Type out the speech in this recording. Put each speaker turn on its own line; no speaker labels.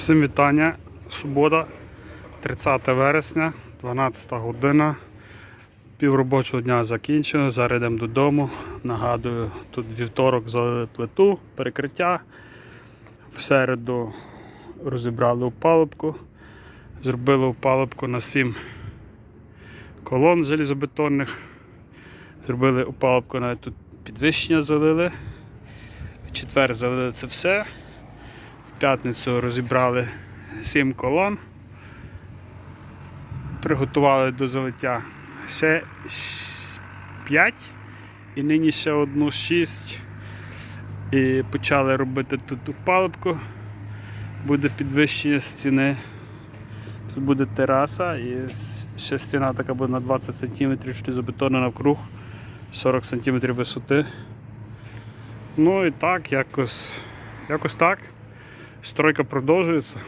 Всім вітання. Субота, 30 вересня, 12 година. Пів робочого дня закінчено. Зараз йдемо додому. Нагадую, тут вівторок залили плиту, перекриття. В середу розібрали опалубку. Зробили опалубку на 7 колон залізобетонних. Зробили опалубку, навіть тут підвищення залили. В четвер залили це все. П'ятницю розібрали 7 колон. Приготували до залиття ще 5 і нині ще одну 6. І почали робити тут опалубку. Буде підвищення стіни. Тут буде тераса і ще стіна така буде на 20 см шлізобетонна навкруг, 40 см висоти. Ну і так, якось, якось так. Стройка продовжується.